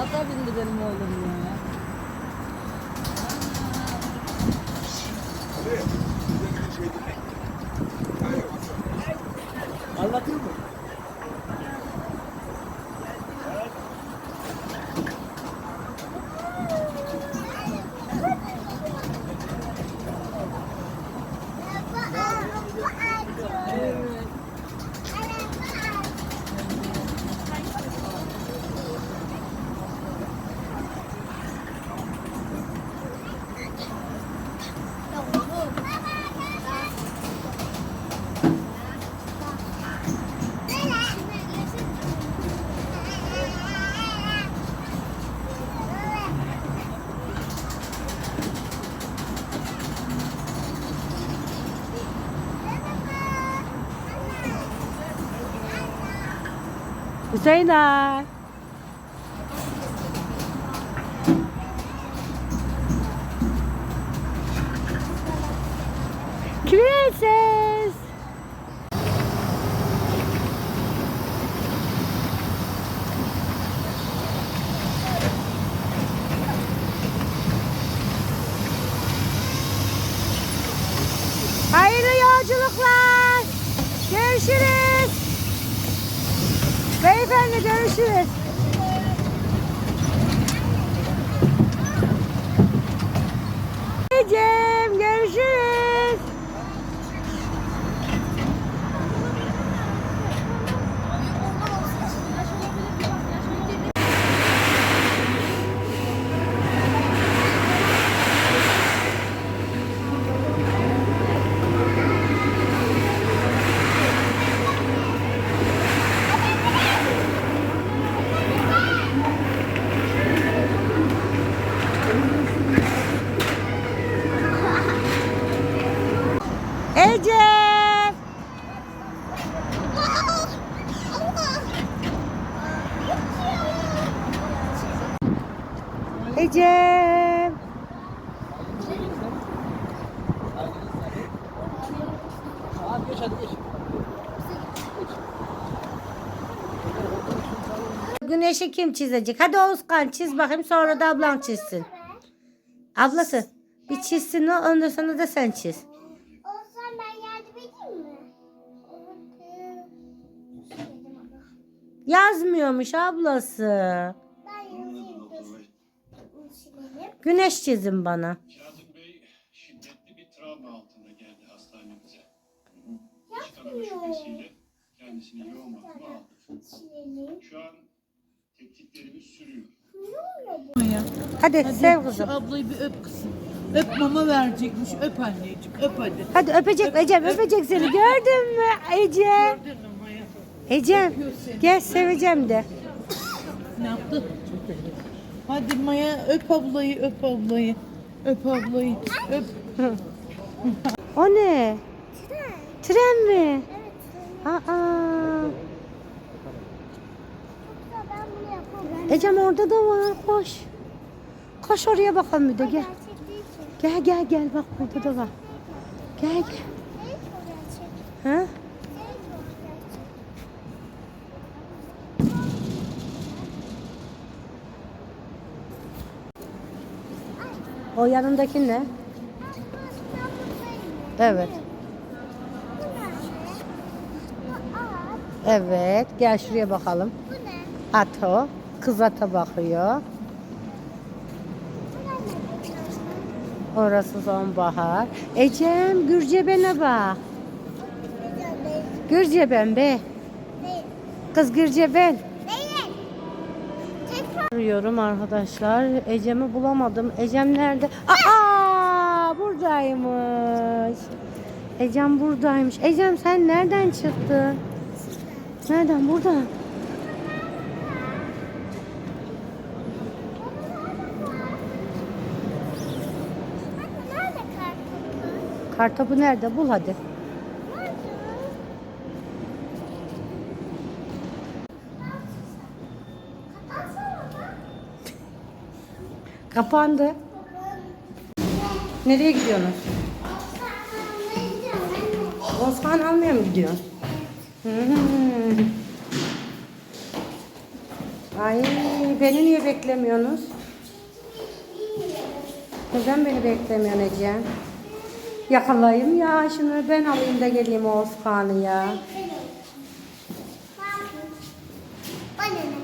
Ata bindi benim oğlum ya. Hüseyinler. Prenses. Hayırlı yolculuklar. Görüşürüz. Beyefendi görüşürüz. Ecem görüşürüz. Ecem. Ecem. Abi geç hadi geç. Güneşi kim çizecek? Hadi Oğuzkan çiz bakayım sonra da ablan çizsin. Ablası bir çizsin o ondan sonra da sen çiz. Olsan ben yardım edeyim mi? Yazmıyormuş ablası. Güneş çizin bana. Kazım Bey şiddetli bir travma altında geldi hastanemize. Yapmıyor. şüphesiyle kendisini yoğun bakıma aldık. Şu an tetkiklerimiz sürüyor. Hadi sev Şu kızım. ablayı bir öp kızım. Öp mama verecekmiş. Öp anneciğim. Öp hadi. Hadi öpecek Ecem öpecek seni gördün mü Ecem? Ecem gel seveceğim de. Ne yaptı? Hadi Maya öp ablayı, öp ablayı. Öp ablayı, öp. O ne? Tren mi? Evet. Aa. Bunu yapamam. Ecem orada da var koş. Koş oraya bakalım bir de gel. Gel gel gel bak burada da var. Gel gel. Ha? O yanındaki ne? Evet. Evet. Gel şuraya bakalım. Bu. Kız ata bakıyor. Orası sonbahar. Ecem Gürceben'e bak. Gürceben be. Kız Gürceben. Arıyorum arkadaşlar. Ecem'i bulamadım. Ecem nerede? Aa buradaymış. Ecem buradaymış. Ecem sen nereden çıktın? Nereden? Buradan. Kartopu nerede? Bul hadi. Kapandı. Nereye gidiyorsunuz? Osman almaya mı gidiyorsun? Hmm. Ay beni niye beklemiyorsunuz? Neden beni beklemiyorsun Ece? Yakalayayım ya şunu ben alayım da geleyim Oğuzhan'ı ya. Bana?